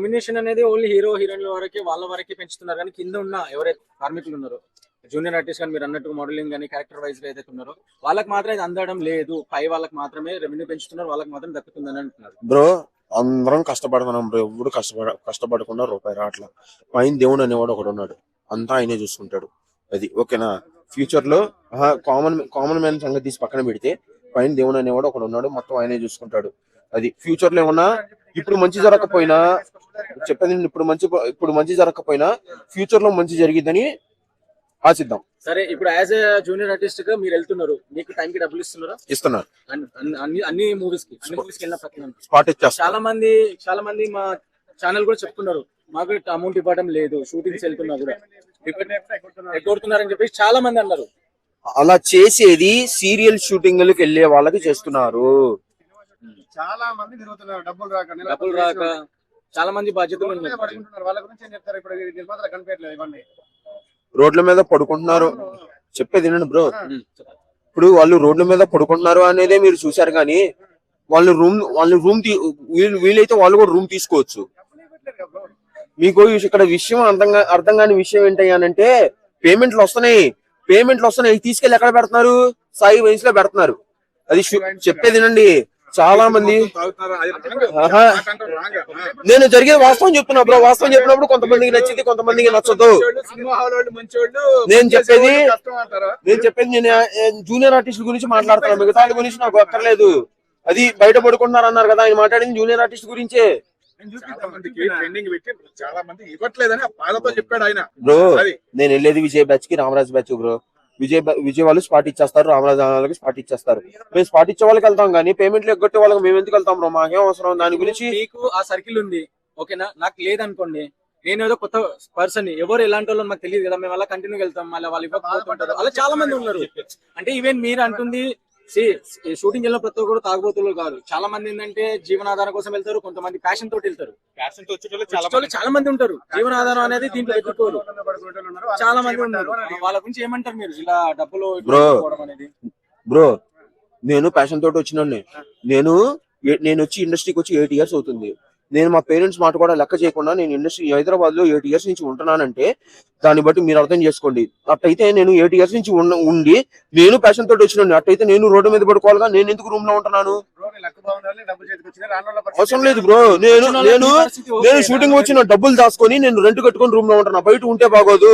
Nomination అనేది only hero హీరోయిన్ల వరకే వాళ్ళ వరకే పెంచుతున్నారు. కానీ కింద ఉన్న ఎవరైతే కార్మికులు ఉన్నారో జూనియర్ ఆర్టిస్ట్ కానీ మీరు అన్నట్టు మోడలింగ్ కానీ క్యారెక్టర్ వైజ్ ఏదైతే ఉన్నారో వాళ్ళకి మాత్రం ఇది అందడం లేదు. పై వాళ్ళకి మాత్రమే రెవెన్యూ పెంచుతున్నారు. వాళ్ళకి మాత్రం దక్కుతుందని అంటున్నారు. బ్రో అందరం కష్టపడుతున్నాం బ్రో. ఎవరు కష్టపడ కష్టపడకుండా రూపాయి రావట్లా పైన దేవుడు అనేవాడు ఒకడు ఉన్నాడు. అంతా ఆయనే చూసుకుంటాడు. అది ఓకేనా? ఫ్యూచర్లో కామన్ కామన్ మ్యాన్ సంగతి తీసి పక్కన పెడితే పైన దేవుడు అనేవాడు ఒకడు ఉన్నాడు. మొత్తం ఆయనే చూసుకుంటాడు. అది ఫ్యూచర్లో ఏమన్నా ఇప్పుడు మంచి జరగకపోయినా చెప్పేది ఇప్పుడు మంచి ఇప్పుడు మంచి జరగకపోయినా ఫ్యూచర్లో మంచి జరిగిద్దని ఆశిద్దాం. సరే ఇప్పుడు యాజ్ ఏ జూనియర్ ఆర్టిస్ట్గా మీరు వెళ్తున్నారు మీకు టైం కి డబ్బులు ఇస్తున్నారా? ఇస్తున్నారు. అన్ని- అన్ని- మూవీస్కి అన్ని మూవీస్కి. స్పాట్ చాలా మంది చాలా మంది మా ఛానల్ కూడా చెప్తున్నారు మాకు అమౌంట్ ఇవ్వడం లేదు షూటింగ్స్ వెళ్తున్నా కూడా. ఎగ్గొడుతున్నారని చెప్పేసి చాలా మంది అన్నారు. అలా చేసేది సీరియల్ షూటింగ్లకు వెళ్ళే వాళ్ళకి చేస్తున్నారు. చాలా మంది తిరుగుతున్నారు డబ్బులు రాక డబ్బులు రాక చాలా మంది బాధ్యతలు పడుకుంటున్నారు. వాళ్ళ గురించి ఏం చెప్తారు? ఇప్పుడు నిర్మాతలు కనిపించట్లేదు ఇవన్నీ. రోడ్ల మీద పడుకుంటున్నారు. చెప్పేది వినండి బ్రో. ఇప్పుడు వాళ్ళు రోడ్ల మీద పడుకుంటున్నారు అనేదే మీరు చూశారు కానీ వాళ్ళు రూమ్ వాళ్ళు రూమ్ వీళ్ళు వీలైతే వాళ్ళు కూడా రూమ్ తీసుకోవచ్చు. మీకు ఇక్కడ విషయం అర్థం కా- అర్థం కాని విషయం ఏంటయ్యానంటే పేమెంట్లు వస్తున్నాయి. పేమెంట్లు వస్తున్నాయి. తీసుకెళ్ళి ఎక్కడ పెడుతున్నారు? సాయి వయసులో పెడుతున్నారు. అది చెప్పేది వినండి. చాలా మంది. నేను జరిగే వాస్తవం చెప్తున్నా బ్రో. వాస్తవం చెప్పినప్పుడు కొంతమందికి నచ్చింది కొంతమందికి నచ్చదు. నేను చెప్పేది కష్టం అంటారా? నేను చెప్పేది నేను జూనియర్ ఆర్టిస్ట్ గురించి మాట్లాడుతున్నాను మిగతా గురించి నాకు అక్కర్లేదు. అది బయట పడుకుంటున్నారు అన్నారు కదా ఆయన మాట్లాడింది జూనియర్ ఆర్టిస్ట్ గురించే. చాలా మందికి ట్రెండింగ్ పెట్టి చాలా మంది ఇవ్వట్లేదని ఆ బాధతో చెప్పాడు ఆయన. బ్రో అది. నేను వెళ్ళేది విజయ్ బ్యాచ్కి రామరాజ్ బ్యాచ్ బ్రో. విజయ్ విజయ్ వాళ్ళు స్పాట్ ఇచ్చేస్తారు రామరాజ్ వాళ్ళకి స్పాట్ ఇచ్చేస్తారు. మేము స్పాట్ ఇచ్చే వాళ్ళకి వెళ్తాం కానీ పేమెంట్లు ఎగ్గొట్టే వాళ్ళకి మేము ఎందుకు వెళ్తాం బ్రో? మాకేం అవసరం? దాని గురించి మీకు ఆ సర్కిల్ ఉంది. ఓకేనా? నాకు లేదనుకోండి నేను ఏదో కొత్త పర్సన్ ఎవరు ఎలాంటి వాళ్ళు మాకు తెలియదు కదా మేము అలా కంటిన్యూ వెళ్తాం మళ్ళీ వాళ్ళు అలా చాలా మంది ఉన్నారు. అంటే ఈవెన్ మీరు అంటుంది షూటింగ్ వెళ్ళిన ప్రతి ఒక్కరు తాగుబోతులు కాదు. చాలా మంది ఏంటంటే జీవనాధారం కోసం వెళ్తారు కొంతమంది ప్యాషన్ తోటి వెళ్తారు. తో చాలా చాలా మంది ఉంటారు. జీవనాధారం అనేది దీంట్లో ఉన్నారు. చాలా మంది ఉన్నారు వాళ్ళ గురించి ఏమంటారు మీరు? ఇలా డబ్బులు అనేది? బ్రో నేను ప్యాషన్ తోటి వచ్చినండి నేను నేను వచ్చి ఇండస్ట్రీకి వచ్చి ఎయిట్ ఇయర్స్ అవుతుంది. నేను మా పేరెంట్స్ మాట కూడా లెక్క చేయకుండా నేను ఇండస్ట్రీ హైదరాబాద్లో ఎయిట్ ఇయర్స్ నుంచి ఉంటున్నానంటే దాన్ని బట్టి మీరు అర్థం చేసుకోండి. అట్టయితే నేను ఎయిట్ ఇయర్స్ నుంచి ఉండి నేను ప్యాషన్ తోటి వచ్చినండి అట్టయితే నేను రోడ్డు మీద పడుకోవాలిగా నేను ఎందుకు రూమ్లో ఉంటున్నాను? అవసరం లేదు బ్రో. నేను వచ్చిన నేను. నేను షూటింగ్ వచ్చిన డబ్బులు దాచుకొని నేను రెంట్ కట్టుకొని రూమ్లో ఉంటున్నా. బయట ఉంటే బాగోదు.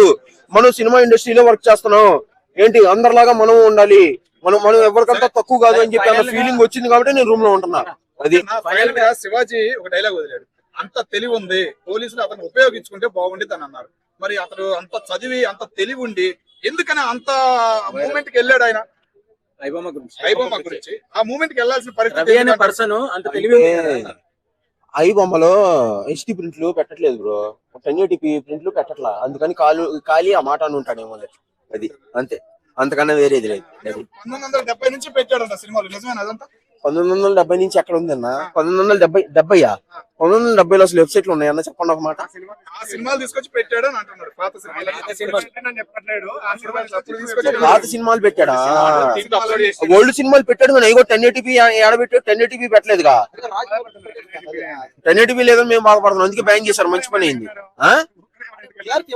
మనం సినిమా ఇండస్ట్రీలో వర్క్ చేస్తున్నాం. ఏంటి? అందరిలాగా మనం ఉండాలి. మనం మనం ఎవరికంతా తక్కువ కాదు అని చెప్పి అన్న ఫీలింగ్ వచ్చింది కాబట్టి నేను రూమ్లో ఉంటున్నా. అది శివాజీ ఒక డైలాగ్ వదిలాడు. అంత తెలివి ఉంది పోలీసులు అతను ఉపయోగించుకుంటే బాగుండేది అని అన్నారు. మరి అతను అంత చదివి అంత తెలివి ఉండి ఎందుకని అంత మూమెంట్కి వెళ్ళాడు ఆయన? ఐబొమ్మ గురించి. వైభవ గురించి. ఆ మూమెంట్కి వెళ్ళాల్సిన పరిస్థితి అనే? పర్సన్ అంత తెలివి. ఐ బొమ్మలో హెచ్డి ప్రింట్లు పెట్టట్లేదు బ్రో. టెన్ ఎయిటీ ప్రింట్లు పెట్టట్లా. అందుకని కాలు ఖాళీ ఆ మాట అని ఉంటాడేమో అది అంతే. అంతకన్నా వేరేది లేదు. పంతొమ్మిది వందల డెబ్బై నుంచి పెట్టాడంట సినిమాలు. నిజమేనా అదంతా? పంతొమ్మిది వందల డెబ్బై నుంచి ఎక్కడ ఉంది అన్న పంతొమ్మిది వందల డెబ్బై డెబ్బైయా? పంతొమ్మిది వందల డెబ్బైలో అసలు వెబ్సైట్లు ఉన్నాయన్న? చెప్పండి ఒక మాట. ఆ సినిమాలు తీసుకొచ్చి పెట్టాడు అని అంటున్నాడు పాత సినిమాలు పెట్టాడా. ఓల్డ్ సినిమాలు పెట్టాడు కానీ టెన్ ఎయిటీపీ ఏడబెట్టాడు టెన్ ఎయిటీపీ పెట్టలేదుగా. టెన్ ఎయిటీపీ లేదని మేము బాధపడుతున్నాం. అందుకే బ్యాన్ చేశారు. మంచి పని అయింది. ఆ?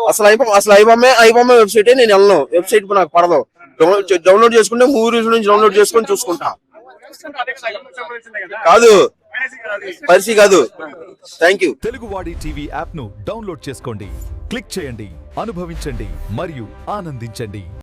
అసలు ఐబొమ్మ అసలు ఐబొమ్మే ఐబొమ్మ వెబ్సైటే నేను వెళ్ళను. వెబ్సైట్ నాకు పడదు. డౌన్- డౌన్లోడ్ చేసుకుంటే మూవీస్ నుంచి డౌన్లోడ్ చేసుకొని చూసుకుంటా. కాదు పరిస్థితి కాదు. థ్యాంక్ యూ తెలుగువాడి టీవీ యాప్ను డౌన్లోడ్ చేసుకోండి. క్లిక్ చేయండి అనుభవించండి మరియు ఆనందించండి.